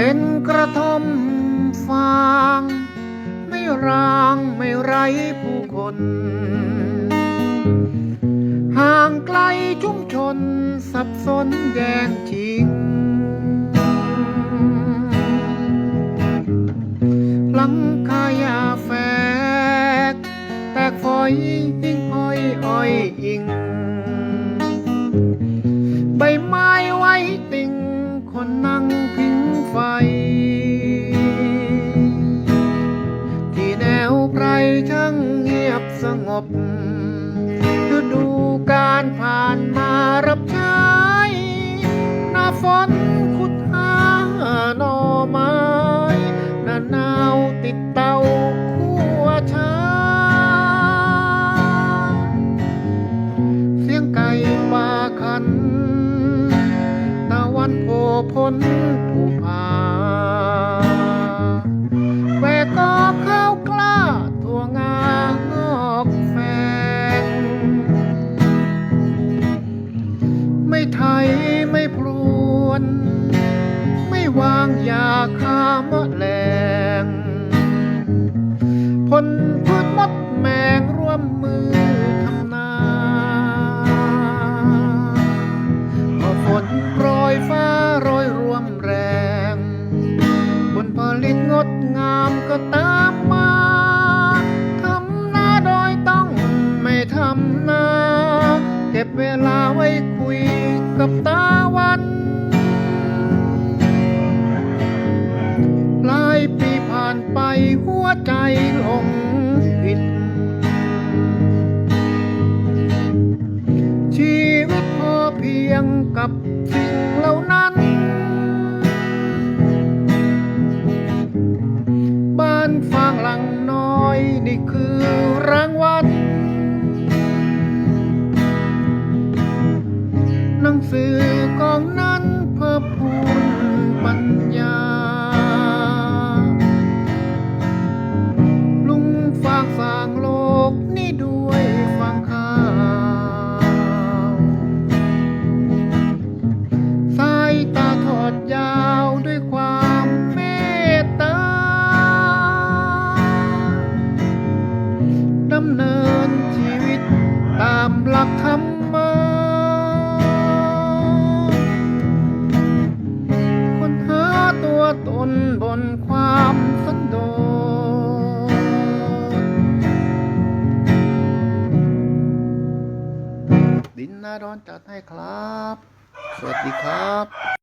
เป็นกระท่อมฟาง ไม่ร้างไม่ไรผู้คน ห่างไกลชุมชนสับสนแย่งชิง หลังคายาแฟก แตกฝอย สงบฤดูการผ่านมารับใช้หน้าฝนขุดหาหน่อไม้หน้าหนาวติดเตาคั่วชาเสียงไก่ป่าคันตะวันโผพ้น ไม่วางยาฆ่ามะแรงพลพืชมดแมงร่วมมือทำนาพอฝนโปรยฟ้าโรยรวมแรง ผลผลิตงดงามก็ตามมาทำนาโดยต้องไม่ทำนา เก็บเวลาไว้คุยกับตาวัน วใจหลงผิด ชีวิตพอเพียงกับสิ่งเหล่านั้น บ้านฟางหลังน้อยนี่คือรางวัลหนังสือกองนั้นเพิ่มพูนปัญญา ตามหลักธรรมะคนหาตัวตนบนความสันโดษดินนาดอนจัดให้ครับ สวัสดีครับ